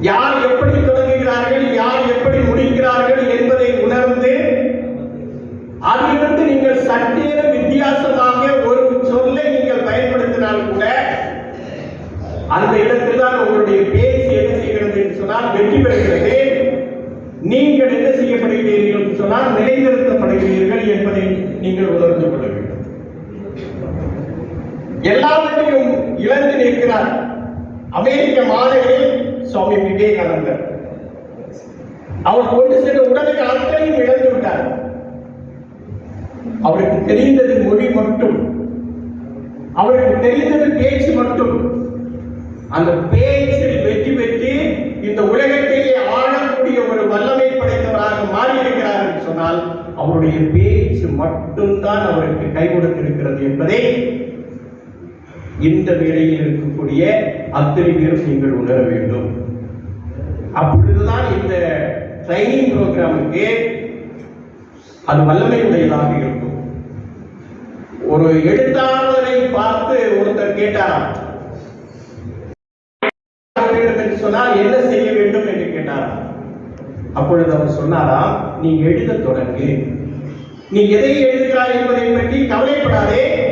யார் எப்படி தொடங்குகிறார்கள் யார் எப்படி முடிக்கிறார்கள் என்பதை உணர்ந்து அதிலிருந்து நீங்கள் சற்றேனும் வித்தியாசமாக ஒரு சொல்லை நீங்கள் பயன்படுத்தினால் கூட அந்த இடத்தில் தான் உங்களுடைய பேச்சு என்ன செய்கிறது என்று சொன்னால் வெற்றி பெறுகிறது. நீங்கள் என்ன செய்யப்படுகிறீர்கள் என்று சொன்னால் நிலைநிறுத்தப்படுகிறீர்கள் என்பதை நீங்கள் உணர்ந்து கொள்ள வேண்டும். எல்லாவற்றையும் இழந்து நிற்கிறார். அமெரிக்க மாணவரில் சுவாமி விவேகானந்தர். அவர் கொண்டு சென்ற உடனே அத்தனையும் இழந்து விட்டார். அவருக்கு தெரிந்தது மொழி மட்டும். அவருக்கு தெரிந்தது பேச்சு மட்டும். அந்த பேச்சில் வெற்றி பெற்று இந்த உலகத்தையே ஆளக்கூடிய ஒரு வல்லமை படைத்தவராக மாறியிருக்கிறார் என்று சொன்னால் அவருடைய பேச்சு மட்டும்தான் அவருக்கு கை கொடுத்திருக்கிறது என்பதை இந்த வேலையில் இருக்கக்கூடிய அத்தனை பேரும் நீங்கள் உணர வேண்டும். அப்பொழுதுதான் இந்த ட்ரைனிங் ப்ரோக்ராமுக்கு அது வல்லமை உடையதாக இருக்கும். ஒரு எழுத்தாளரை பார்த்து ஒருத்தர் கேட்டாராம். சொன்னால் என்ன செய்ய வேண்டும் என்று கேட்டாராம். அப்பொழுது அவர் சொன்னாராம் நீ எழுத தொடங்கு. நீ எதை எழுதுகிறாய் என்பதை பற்றி கவலைப்படாதே.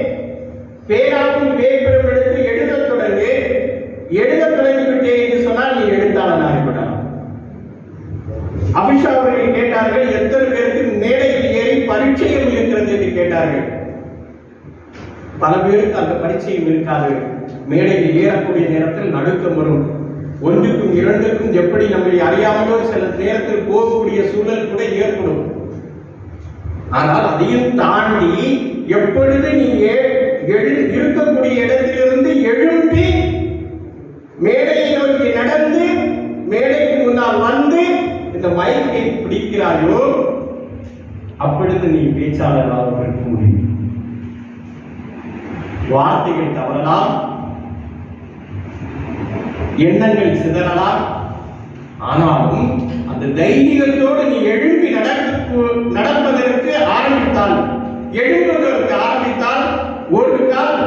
பேராக்கும் பேப்பரும் எடுத்து எழுதத் தொடங்கு. எழுதத் தொடங்கிவிட்டே என்று சொன்னால் நீ எழுத்தாளன் ஆகிவிடலாம் அபிஷா அவர்கள் கேட்டார்கள் எத்தனை பேருக்கு மேடையில் ஏறி பரீட்சையும் இருக்கிறது என்று கேட்டார்கள். பல பேருக்கு அந்த பரீட்சையும் இருக்காது. மேடையில் ஏறக்கூடிய நேரத்தில் நடுக்கம் வரும். ஒன்றுக்கும் இரண்டுக்கும் எப்படி நம்மை அறியாமலோ சில நேரத்தில் போகக்கூடிய சூழல் கூட ஏற்படும். ஆனால் அதையும் தாண்டி எப்பொழுது நீ ஏ- எழு இருக்கக்கூடிய இடத்திலிருந்து எழும்பி மேடையை நோக்கி நடந்து மேடைக்கு முன்னால் வந்து இந்த மயக்கை பிடிக்கிறாயோ அப்பொழுது நீ பேச்சாளராக இருக்க முடியும். வார்த்தைகள் தவறலாம் எண்ணங்கள் சிதறலாம் ஆனாலும் அந்த தைரியத்தோடு நீ எழும்பி நடக்க நடப்பதற்கு ஆரம்பித்தால் எழும்புவதற்கு ஆரம்பித்தால் கால்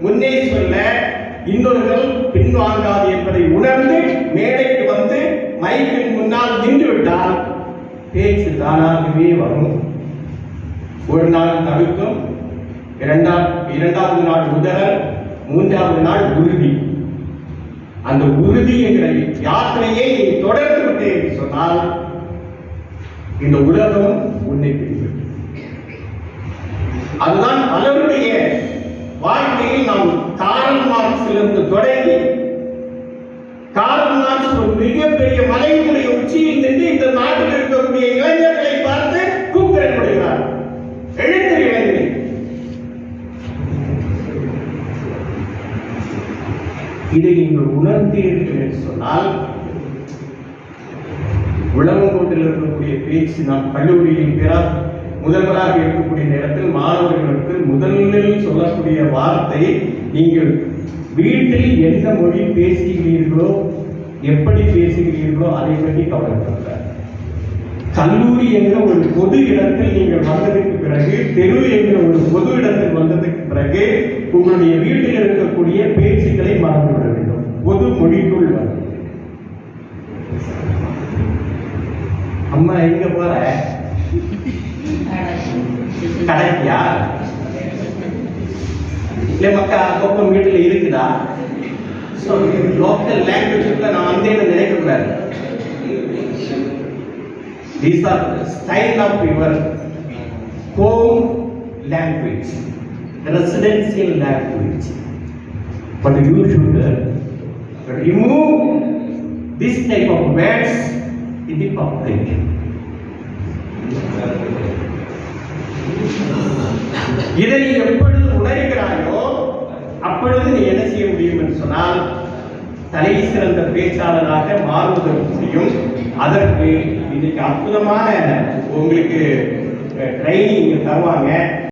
முன்னே சொல்ல இன்னொருகள் பின்வாங்காது என்பதை உணர்ந்து மேடைக்கு வந்து மைக்கின் முன்னால் நின்று விட்டால் பேச்சு தானாகவே வரும். ஒரு நாள் தடுக்கும். இரண்டாம் இரண்டாவது நாள் உதறல் மூன்றாவது நாள் உறுதி. அந்த உறுதி என்கிற யாத்திரையை நீ தொடர்ந்து விட்டேன் சொன்னால் இந்த உலகம் உன்னை பிடிக்கும் அதுதான் பலருடைய வாழ்க்கையில் நாம் காரல் மார்க்சிலிருந்து தொடங்கி காரல் மார்க்ஸ் ஒரு மிகப்பெரிய மலையினுடைய உச்சியில் நின்று இந்த நாட்டில் இருக்கக்கூடிய இளைஞர்களை பார்த்து கூப்பிட முடிகிறார். எழுந்திரு இளைஞரே இதை நீங்கள் உணர்ந்தீர்கள் என்று சொன்னால் உளவங்கோட்டில் இருக்கக்கூடிய பேச்சு நாம் கல்லூரியில் பேரா முதல்வராக இருக்கக்கூடிய நேரத்தில் மாணவர்களுக்கு முதலில் சொல்லக்கூடிய வார்த்தை நீங்கள் வீட்டில் எந்த மொழி பேசுகிறீர்களோ எப்படி பேசுகிறீர்களோ அதை பற்றி கவலைப்படுகிறார் கல்லூரி என்ற ஒரு பொது இடத்தில் நீங்கள் வந்ததுக்கு பிறகு தெரு என்ற ஒரு பொது இடத்தில் வந்ததுக்கு பிறகு உங்களுடைய வீட்டில் இருக்கக்கூடிய பேச்சுக்களை மறந்துவிட வேண்டும். பொது மொழிக்குள் வர அம்மா எங்க போற? கடைக்கியா இல்ல மக்கா பக்கம் வீட்டுல இருக்குதா ஸோ லோக்கல் லாங்குவேஜ்ல நான் வந்தேன்னு நினைக்க கூடாது These are the style of your home language, residential language. But you should uh, remove this type of words in the public. இதை நீ எப்பொழுது உணர்கிறாயோ அப்பொழுது நீ என்ன செய்ய முடியும் என்று சொன்னால் தலை சிறந்த பேச்சாளராக மாறுவதற்கு செய்யும் அதற்கு இன்னைக்கு அற்புதமான உங்களுக்கு ட்ரைனிங் தருவாங்க.